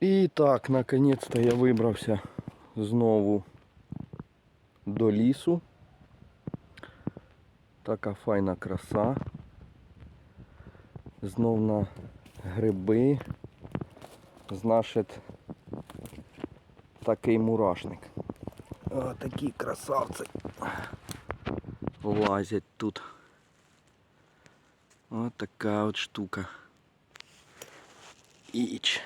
І так, наконець-то я вибрався знову до лісу. Така файна краса. Знов на гриби. Значить, такий мурашник. О, такі красавці. Лазять тут. Ось така от штука. Іч.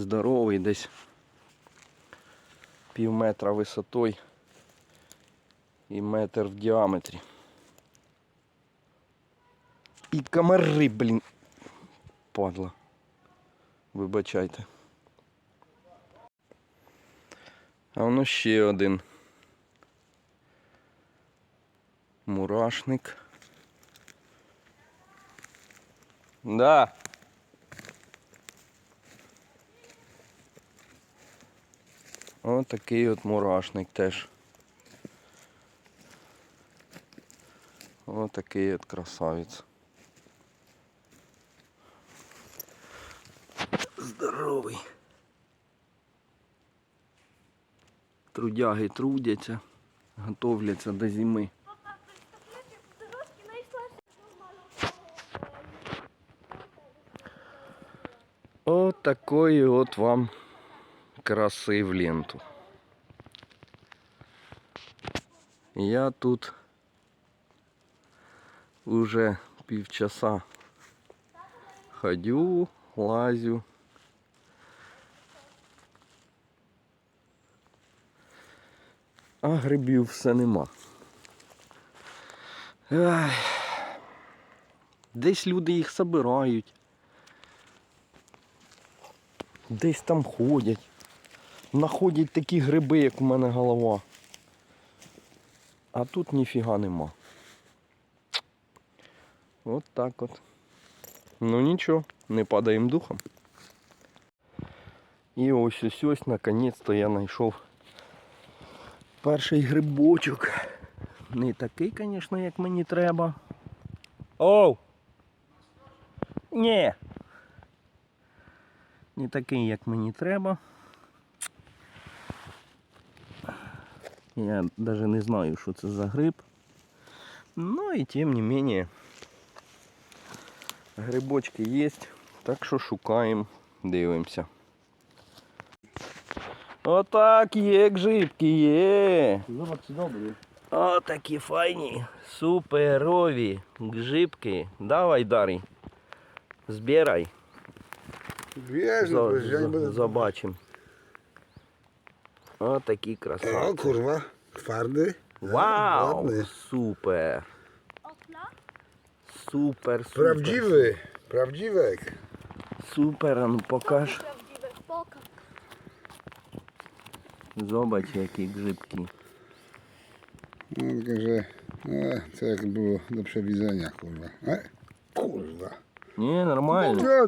Здоровий десь пів метра висотою і метр в діаметрі. І комари, блін. Падла. Вибачайте. А воно ще один. Мурашник. Да. Ось такий от мурашник теж. Ось такий от красавець. Здоровий. Трудяги трудяться, готовляться до зими. От такої от вам краси в ленту. Я тут уже півчаса ходю, лазю. А грибів все нема. Ай. Десь люди їх собирають. Десь там ходять. Находять такі гриби, як у мене голова. А тут ніфіга нема. От так от. Ну нічого, не падаємо духом. І ось ось ось наконець-то я знайшов перший грибочок. Не такий, звісно, як мені треба. Оу! Ні! Не такий, як мені треба. Я даже не знаю, что это за гриб. Но и тем не менее, грибочки есть. Так що шукаємо, дивимося. Отак є грибки, є. такие файни суперови грибки. Давай, Дарій, збирай. Забачимо. O, taki O kurwa, twardy. Wow, Ładny. super. Super, super. Prawdziwy, prawdziwek. Super, no pokaż. Zobacz jakie grzybki. No, tylko, że no, e, co jak było do przewidzenia, kurwa. E, kurwa. Nie, normalnie. No,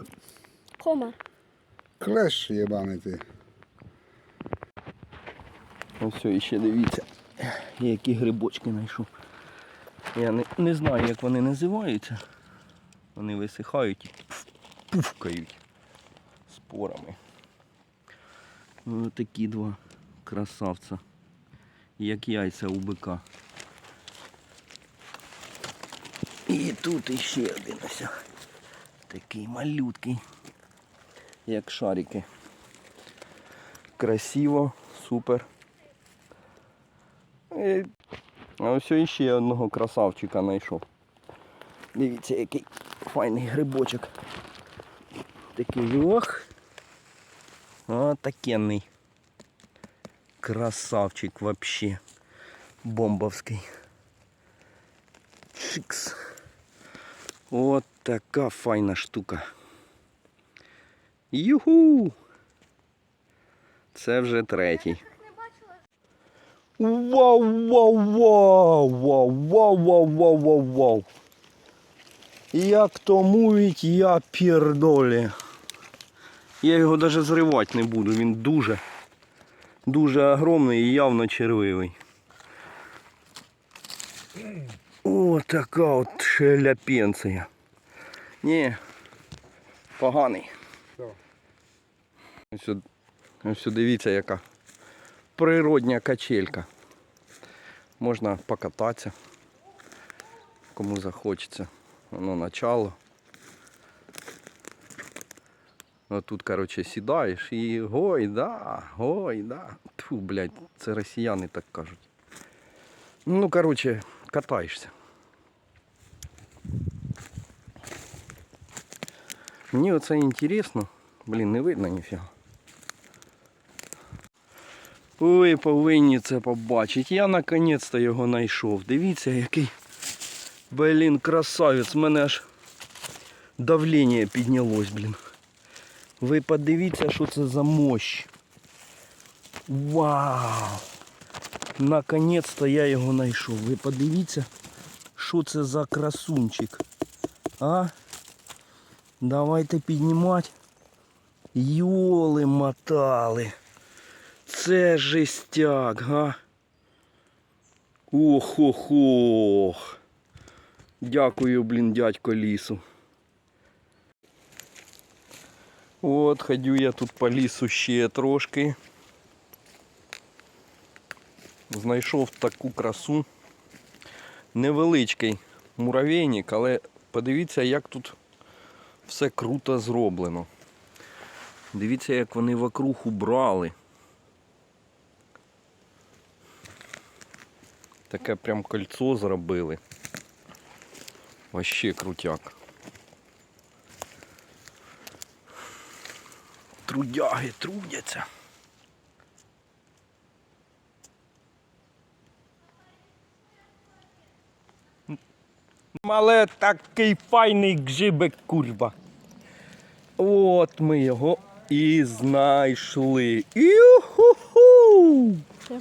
Koma. Klesz jebany ty. Ось все, іще дивіться, які грибочки знайшов. Я не, не знаю, як вони називаються. Вони висихають і пуфкають спорами. Ну, такі два красавця. Як яйця у бика. І тут іще один ось. Такий малюткий. Як шарики. Красиво, супер. І- А ось іще одного красавчика знайшов. Дивіться, який файний грибочок. Такий ох. О, такенний. Красавчик вообще. Бомбовський. Чикс. От така файна штука. Юху! Це вже третій. Вау, вау, вау, вау, вау, вау, вау, вау, вау. Як то мовить, я пірдолі. Я його навіть зривати не буду, він дуже, дуже огромний і явно червивий. О, така от шеляпенція. Ні, поганий. Ось, ось дивіться, яка природня качелька. Можна покататися, кому захочеться. Воно начало. Ну, тут, коротше, сідаєш і гой, да, гой, да. Тьфу, блядь, це росіяни так кажуть. Ну, коротше, катаєшся. Мені оце інтересно. Блін, не видно ніфіга. Ви повинні це побачити. Я наконець-то його знайшов. Дивіться, який блін, красавець. У мене аж давлення піднялось, блін. Ви подивіться, що це за мощь. Вау! Наконець-то я його знайшов. Ви подивіться, що це за красунчик. А? Давайте піднімати. Йоли мотали. Це жестяк, га? Ох-ох-ох. Дякую, блін, дядько лісу. От, ходю я тут по лісу ще трошки. Знайшов таку красу. Невеличкий муравейник, але подивіться, як тут все круто зроблено. Дивіться, як вони вокруг убрали. Таке прям кольцо зробили. Вообще крутяк. Трудяги трудяться. Мале такий файний гжибик курва. От ми його і знайшли. Іху-ху! Я.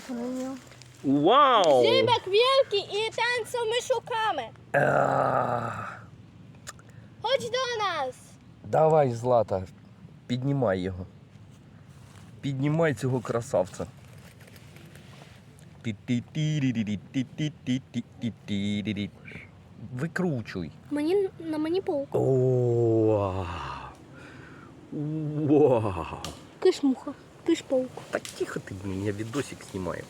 Вау! Зібек великий і танцем мишуками. А, Хоч до нас. Давай, Злата, піднімай його. Піднімай цього красавця. Викручуй. Мені на мені паук. Вау. Вау. Киш муха. Киш паук. Та тихо ти, блін, я відосик знімаю.